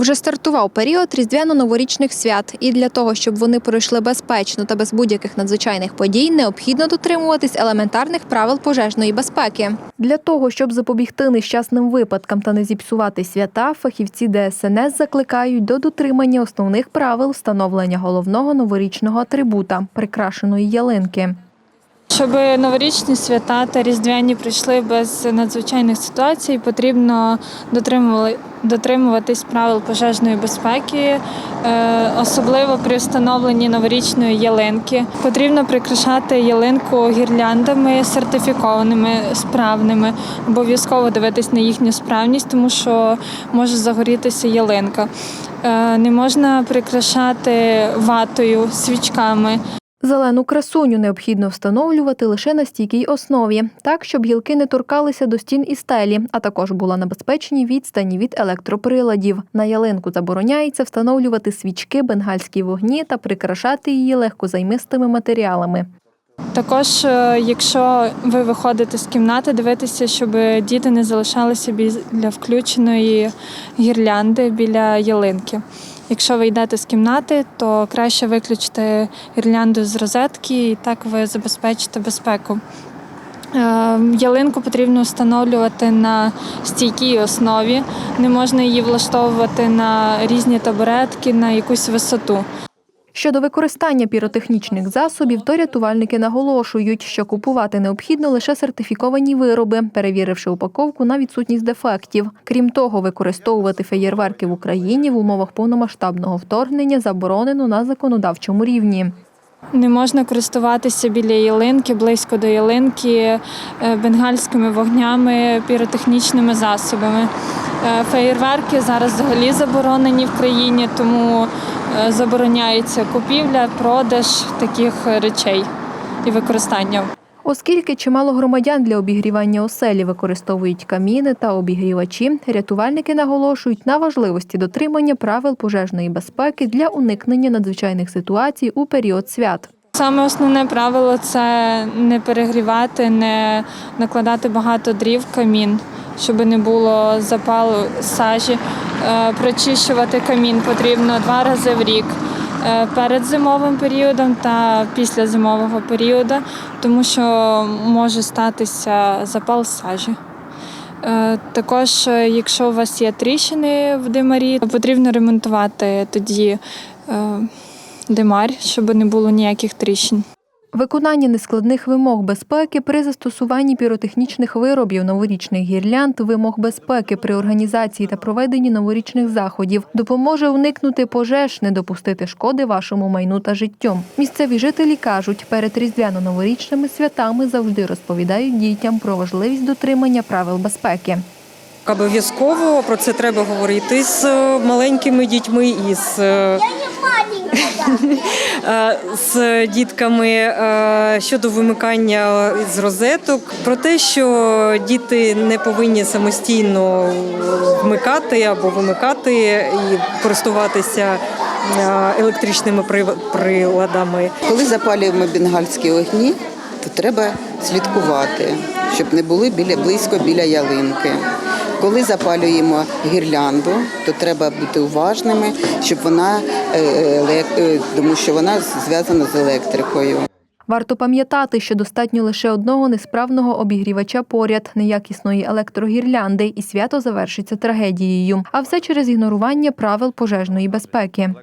Вже стартував період різдвяно-новорічних свят, і для того, щоб вони пройшли безпечно та без будь-яких надзвичайних подій, необхідно дотримуватись елементарних правил пожежної безпеки. Для того, щоб запобігти нещасним випадкам та не зіпсувати свята, фахівці ДСНС закликають до дотримання основних правил встановлення головного новорічного атрибута прикрашеної ялинки. Щоб новорічні свята та різдвяні прийшли без надзвичайних ситуацій, потрібно дотримуватись правил пожежної безпеки, е, особливо при встановленні новорічної ялинки. Потрібно прикрашати ялинку гірляндами сертифікованими, справними. Обов'язково дивитись на їхню справність, тому що може загорітися ялинка. Е, Не можна прикрашати ватою, свічками. Зелену красуню необхідно встановлювати лише на стійкій основі, так щоб гілки не торкалися до стін і стелі, а також була на безпечній відстані від електроприладів. На ялинку забороняється встановлювати свічки, бенгальські вогні та прикрашати її легкозаймистими матеріалами. Також, е, якщо ви виходите з кімнати, дивитися, щоб діти не залишалися біля включеної гірлянди біля ялинки. Якщо ви йдете з кімнати, то краще виключити гірлянду з розетки, і так ви забезпечите безпеку. Е, Ялинку потрібно встановлювати на стійкій основі. Не можна її влаштовувати на різні табуретки, на якусь висоту. Щодо використання піротехнічних засобів, то рятувальники наголошують, що купувати необхідно лише сертифіковані вироби, перевіривши упаковку на відсутність дефектів. Крім того, використовувати феєрверки в Україні в умовах повномасштабного вторгнення заборонено на законодавчому рівні. Не можна користуватися біля ялинки, близько до ялинки, е, бенгальськими вогнями, піротехнічними засобами. Е, Феєрверки зараз взагалі заборонені в країні, тому забороняється купівля, продаж таких речей і використання. Оскільки чимало громадян для обігрівання оселі використовують каміни та обігрівачі, рятувальники наголошують на важливості дотримання правил пожежної безпеки для уникнення надзвичайних ситуацій у період свят. Саме основне правило це не перегрівати, не накладати багато дрів в камін, щоб не було запалу сажі. Е, Прочищувати камін потрібно два рази в рік е, перед зимовим періодом та після зимового періоду, тому що може статися запал сажі. Е, Також, якщо у вас є тріщини в димарі, потрібно ремонтувати тоді димар, щоб не було ніяких тріщин. Виконання нескладних вимог безпеки при застосуванні піротехнічних виробів, новорічних гірлянд, вимог безпеки при організації та проведенні новорічних заходів допоможе уникнути пожеж, не допустити шкоди вашому майну та життю. Місцеві жителі кажуть, перед різдвяно-новорічними святами завжди розповідають дітям про важливість дотримання правил безпеки. Обов'язково про це треба говорити з е, маленькими дітьми і з, е, з дітками е, щодо вимикання з розеток, про те, що діти не повинні самостійно вмикати або вимикати і користуватися е, електричними приладами. Коли запалюємо бенгальські огні, то треба слідкувати, щоб не були біля, близько біля ялинки. Коли запалюємо гірлянду, то треба бути уважними, щоб вона е, е, тому що вона зв'язана з електрикою. Варто пам'ятати, що достатньо лише одного несправного обігрівача поряд, неякісної електрогірлянди, і свято завершиться трагедією. А все через ігнорування правил пожежної безпеки.